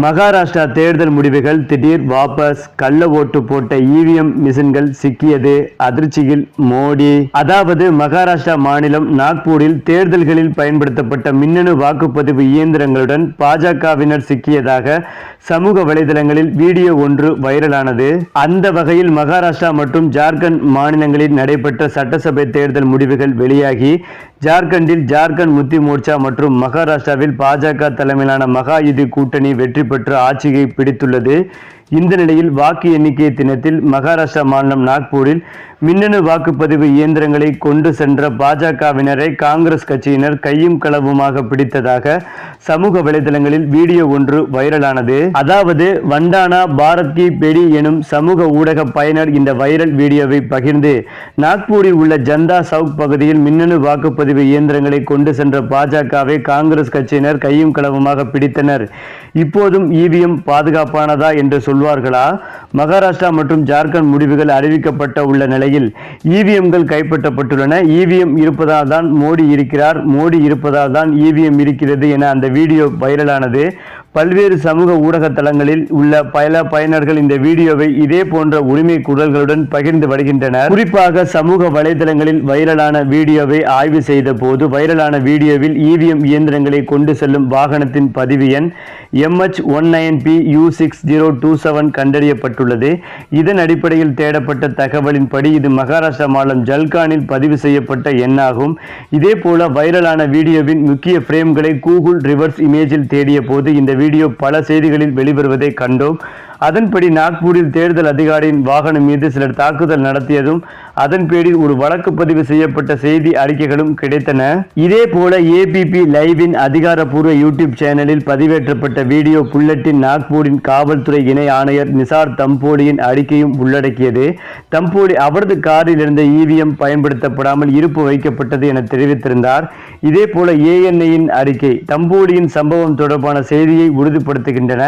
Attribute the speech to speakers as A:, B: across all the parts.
A: மகாராஷ்டிரா தேர்தல் முடிவுகள் திடீர் வாபஸ். கள்ள ஓட்டு போட்ட இவிஎம் மிஷின்கள் சிக்கியது. அதிர்ச்சியில் மோடி. அதாவது மகாராஷ்டிரா மாநிலம் நாக்பூரில் தேர்தல்களில் பயன்படுத்தப்பட்ட மின்னணு வாக்குப்பதிவு இயந்திரங்களுடன் பாஜகவினர் சிக்கியதாக சமூக வலைதளங்களில் வீடியோ ஒன்று வைரலானது. அந்த வகையில் மகாராஷ்டிரா மற்றும் ஜார்க்கண்ட் மாநிலங்களில் நடைபெற்ற சட்டசபை தேர்தல் முடிவுகள் வெளியாகி ஜார்க்கண்டில் ஜார்க்கண்ட் முத்தி மோர்ச்சா மற்றும் மகாராஷ்டிராவில் பாஜக தலைமையிலான மகா யுதி கூட்டணி வெற்றி பெற்று ஆட்சியை பிடித்துள்ளது. இந்த நிலையில் வாக்கு எண்ணிக்கை தினத்தில் மகாராஷ்டிரா மாநிலம் நாக்பூரில் மின்னணு வாக்குப்பதிவு இயந்திரங்களை கொண்டு சென்ற பாஜகவினரை காங்கிரஸ் கட்சியினர் கையும் களவுமாக பிடித்ததாக சமூக வலைதளங்களில் வீடியோ ஒன்று வைரலானது. அதாவது வண்டானா பாரத் கி பெடி எனும் சமூக ஊடக பயனர் இந்த வைரல் வீடியோவை பகிர்ந்து நாக்பூரில் உள்ள ஜந்தா சவுக் பகுதியில் மின்னணு வாக்குப்பதிவு இயந்திரங்களை கொண்டு சென்ற பாஜகவை காங்கிரஸ் கட்சியினர் கையும் களவுமாக பிடித்தனர். இப்போதும் இவிஎம் பாதுகாப்பானதா என்று சொல்வார்களா? மகாராஷ்டிரா மற்றும் ஜார்க்கண்ட் முடிவுகள் அறிவிக்கப்பட்ட உள்ள நிலையில் இவிஎம்கள் கைப்பற்றப்பட்டுள்ளன. இவிஎம் இருப்பதால் தான் மோடி இருக்கிறார். மோடி இருப்பதால் தான் இவிஎம் இருக்கிறது என அந்த வீடியோ வைரலானது. பல்வேறு சமூக ஊடக தளங்களில் உள்ள பல பயனர்கள் இந்த வீடியோவை இதே போன்ற உரிமை குரல்களுடன் பகிர்ந்து வருகின்றனர். குறிப்பாக சமூக வலைதளங்களில் வைரலான வீடியோவை ஆய்வு செய்த போது வைரலான வீடியோவில் இவிஎம் இயந்திரங்களை கொண்டு செல்லும் வாகனத்தின் பதிவு எண் MH one nine P U six zero two seven கண்டறியப்பட்டுள்ளது. இதன் அடிப்படையில் தேடப்பட்ட தகவலின்படி இது மகாராஷ்டிரா மாநிலம் ஜல்கானில் பதிவு செய்யப்பட்ட எண்ணாகும். இதே போல வைரலான வீடியோவின் முக்கிய பிரேம்களை கூகுள் ரிவர்ஸ் இமேஜில் தேடிய போது இந்த வீடியோ பல செய்திகளில் வெளிவருவதை கண்டோம். அதன்படி நாக்பூரில் தேர்தல் அதிகாரியின் வாகனம் மீது சிலர் தாக்குதல் நடத்தியதும் அதன் பேரில் ஒரு வழக்கு பதிவு செய்யப்பட்ட செய்தி அறிக்கைகளும் கிடைத்தன. இதே போல ஏபிபி லைவின் அதிகாரப்பூர்வ யூடியூப் சேனலில் பதிவேற்றப்பட்ட வீடியோ புல்லட்டின் நாக்பூரின் காவல்துறை இணை ஆணையர் நிசார் தம்போலியின் அறிக்கையும் உள்ளடக்கியது. தம்போலி அவரது காரில் இருந்த இவிஎம் பயன்படுத்தப்படாமல் இருப்பு வைக்கப்பட்டது என தெரிவித்திருந்தார். இதே போல ஏஎன்ஐயின் அறிக்கை தம்போலியின் சம்பவம் தொடர்பான செய்தியை உறுதிப்படுத்துகின்றன.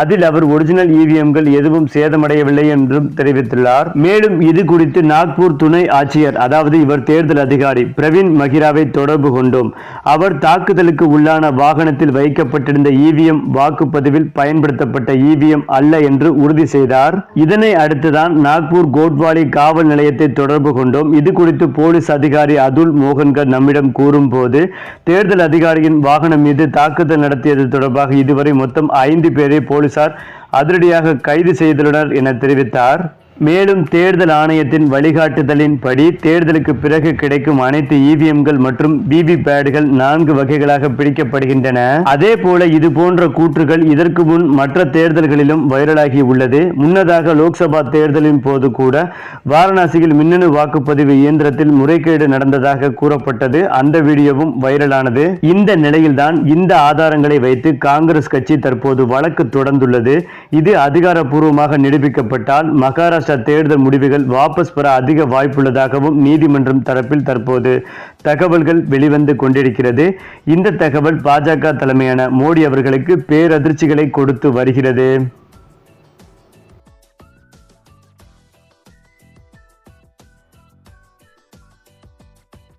A: அதில் அவர் ஒரிஜினல் இவிஎம்கள் எதுவும் சேதமடையவில்லை என்றும் தெரிவித்துள்ளார். மேலும் இது குறித்து நாக்பூர் துணை ஆட்சியர் அதாவது இவர் தேர்தல் அதிகாரி பிரவீன் மகிராவை தொடர்பு கொண்டோம். அவர் தாக்குதலுக்கு உள்ளான வாகனத்தில் வைக்கப்பட்டிருந்த இவிஎம் வாக்குப்பதிவில் பயன்படுத்தப்பட்ட இவிஎம் அல்ல என்று உறுதி செய்தார். இதனை அடுத்துதான் நாக்பூர் கோட்வாலி காவல் நிலையத்தை தொடர்பு கொண்டோம். இது குறித்து போலீஸ் அதிகாரி அதுல் மோகன்கர் நம்மிடம் கூறும்போது தேர்தல் அதிகாரியின் வாகனம் மீது தாக்குதல் நடத்தியது தொடர்பாக இதுவரை மொத்தம் ஐந்து பேரை போலீசார் அதிரடியாக கைது செய்துள்ளனர் என தெரிவித்தார். மேலும் தேர்தல் ஆணையத்தின் வழிகாட்டுதலின்படி தேர்தலுக்கு பிறகு கிடைக்கும் அனைத்து இவிஎம்கள் மற்றும் விவி பேடுகள் நான்கு வகைகளாக பிரிக்கப்படுகின்றன. அதே போல இது போன்ற கூற்றுகள் இதற்கு முன் மற்ற தேர்தல்களிலும் வைரலாகி உள்ளது. முன்னதாக லோக்சபா தேர்தலின் போது கூட வாரணாசியில் மின்னணு வாக்குப்பதிவு இயந்திரத்தில் முறைகேடு நடந்ததாக கூறப்பட்டது. அந்த வீடியோவும் வைரலானது. இந்த நிலையில்தான் இந்த ஆதாரங்களை வைத்து காங்கிரஸ் கட்சி தற்போது வழக்கு தொடர்ந்துள்ளது. இது அதிகாரப்பூர்வமாக நிரூபிக்கப்பட்டால் மகாராஷ்டிரா மகாராஷ்டிரா தேர்தல் முடிவுகள் வாபஸ் பெற அதிக வாய்ப்புள்ளதாகவும் நீதிமன்றம் தரப்பில் தற்போது தகவல்கள் வெளிவந்து கொண்டிருக்கிறது. இந்த தகவல் பாஜக தலைமையான மோடி அவர்களுக்கு பேரதிர்ச்சிகளை கொடுத்து வருகிறது.